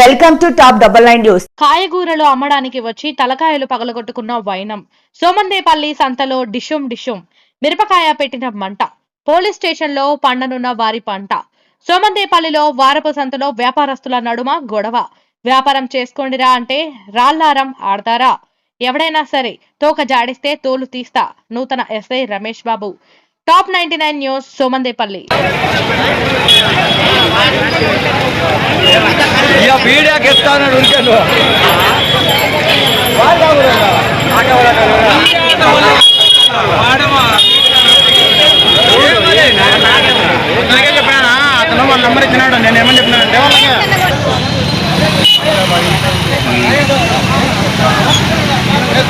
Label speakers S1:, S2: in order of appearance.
S1: Welcome to top double nine news.
S2: కాయగూరలు అమ్మడానికి వచ్చి తలకాయలు పగలగొట్టుకున్న వైనం. సోమందేపల్లి సంతలో డిషుం డిషుం. మిరపకాయ పెట్టిన మంట. పోలీస్ స్టేషన్లో పండనున్న వారి పంట. సోమందేపల్లిలో వారపు సంతలో వ్యాపారస్తుల నడుమ గొడవ. వ్యాపారం చేసుకోండిరా అంటే రాళ్ళారం ఆడతారా? ఎవడైనా సరే తోక జాడిస్తే తోలు తీస్తా. నూతన SI Ramesh Babu. Top ninety nine news Somandepalli.
S3: వీడియోకి ఎత్తాను ఉరికాను నాకే చెప్పానా అతను వాళ్ళ నెంబర్ ఇచ్చినాడు నేను ఏమని చెప్పినానంటే వాళ్ళకి ఏ,